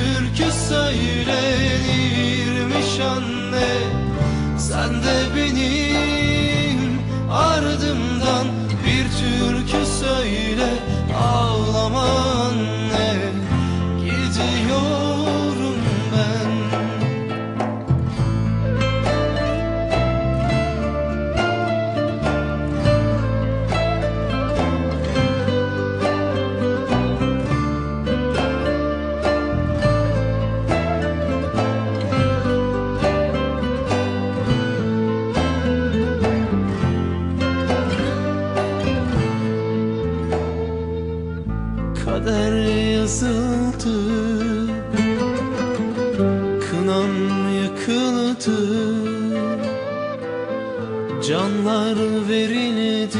türkü söylenirmiş anne. Sen de benim Kader yazıldı Kınam yakıldı Canlar verildi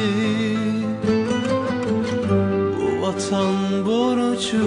Bu vatan borcu